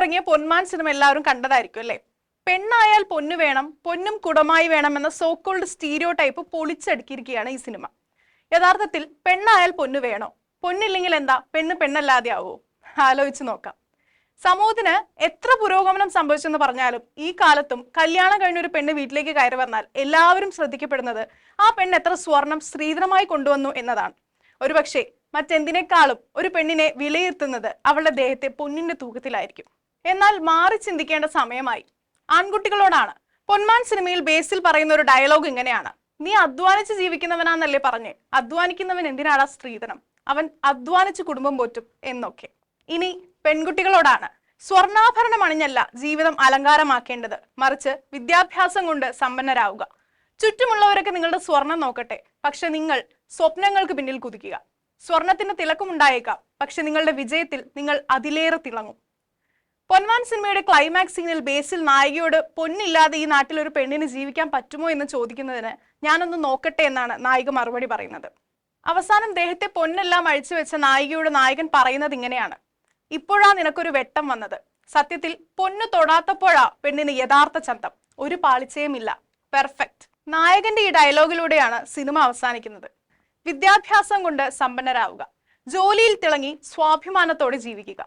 ഇറങ്ങിയ പൊന്മാൻ സിനിമ എല്ലാവരും കണ്ടതായിരിക്കും അല്ലേ? പെണ്ണായാൽ പൊന്നു വേണം പൊന്നും കുടമായി വേണം എന്ന സോക്കോൾഡ് സ്റ്റീരിയോ ടൈപ്പ് പൊളിച്ചടുക്കിയിരിക്കുകയാണ് ഈ സിനിമ. യഥാർത്ഥത്തിൽ പെണ്ണായാൽ പൊന്നു വേണോ? പൊന്നില്ലെങ്കിൽ എന്താ? പെണ്ണ് പെണ്ണല്ലാതെ ആവോ ആലോചിച്ച് നോക്കാം. സമൂഹത്തിന് എത്ര പുരോഗമനം സംഭവിച്ചെന്ന് പറഞ്ഞാലും ഈ കാലത്തും കല്യാണം കഴിഞ്ഞ ഒരു പെണ്ണ് വീട്ടിലേക്ക് കയറി വന്നാൽ എല്ലാവരും ശ്രദ്ധിക്കപ്പെടുന്നത് ആ പെണ്ണ് എത്ര സ്വർണം സ്ത്രീധനമായി കൊണ്ടുവന്നു എന്നതാണ്. ഒരുപക്ഷെ മറ്റെന്തിനേക്കാളും ഒരു പെണ്ണിനെ വിലയിരുത്തുന്നത് അവളുടെ ദേഹത്തെ പൊന്നിന്റെ തൂക്കത്തിലായിരിക്കും. എന്നാൽ മാറി ചിന്തിക്കേണ്ട സമയമായി. ആൺകുട്ടികളോടാണ്. പൊന്മാൻ സിനിമയിൽ ബേസിൽ പറയുന്ന ഒരു ഡയലോഗ് ഇങ്ങനെയാണ്. നീ അധ്വാനിച്ച് ജീവിക്കുന്നവനാന്നല്ലേ പറഞ്ഞേ? അധ്വാനിക്കുന്നവൻ എന്തിനാടാ സ്ത്രീധനം? അവൻ അധ്വാനിച്ച് കുടുംബം പോറ്റും എന്നൊക്കെ. ഇനി പെൺകുട്ടികളോടാണ്. സ്വർണാഭരണം അണിഞ്ഞല്ല ജീവിതം അലങ്കാരമാക്കേണ്ടത്. മറിച്ച് വിദ്യാഭ്യാസം കൊണ്ട് സമ്പന്നരാവുക. ചുറ്റുമുള്ളവരൊക്കെ നിങ്ങളുടെ സ്വർണം നോക്കട്ടെ. പക്ഷെ നിങ്ങൾ സ്വപ്നങ്ങൾക്ക് പിന്നിൽ കുതിക്കുക. സ്വർണത്തിന് തിളക്കമുണ്ടായേക്കാം. പക്ഷെ നിങ്ങളുടെ വിജയത്തിൽ നിങ്ങൾ അതിലേറെ തിളങ്ങും. പൊന്മാൻ സിനിമയുടെ ക്ലൈമാക്സ് സീനിൽ ബേസിൽ നായികയോട് പൊന്നില്ലാതെ ഈ നാട്ടിൽ ഒരു പെണ്ണിന് ജീവിക്കാൻ പറ്റുമോ എന്ന് ചോദിക്കുന്നതിന് ഞാനൊന്ന് നോക്കട്ടെ എന്നാണ് നായിക മറുപടി പറയുന്നത്. അവസാനം ദേഹത്തെ പൊന്നെല്ലാം അഴിച്ചു വെച്ച നായികയോട് നായകൻ പറയുന്നത് ഇങ്ങനെയാണ്. ഇപ്പോഴാ നിനക്കൊരു വെട്ടം വന്നത്. സത്യത്തിൽ പൊന്നു തൊടാത്തപ്പോഴാ പെണ്ണിന് യഥാർത്ഥ ചന്തം. ഒരു പാളിച്ചയുമില്ല. പെർഫെക്റ്റ് നായകന്റെ ഈ ഡയലോഗിലൂടെയാണ് സിനിമ അവസാനിക്കുന്നത്. വിദ്യാഭ്യാസം കൊണ്ട് സമ്പന്നരാവുക. ജോലിയിൽ തിളങ്ങി സ്വാഭിമാനത്തോടെ ജീവിക്കുക.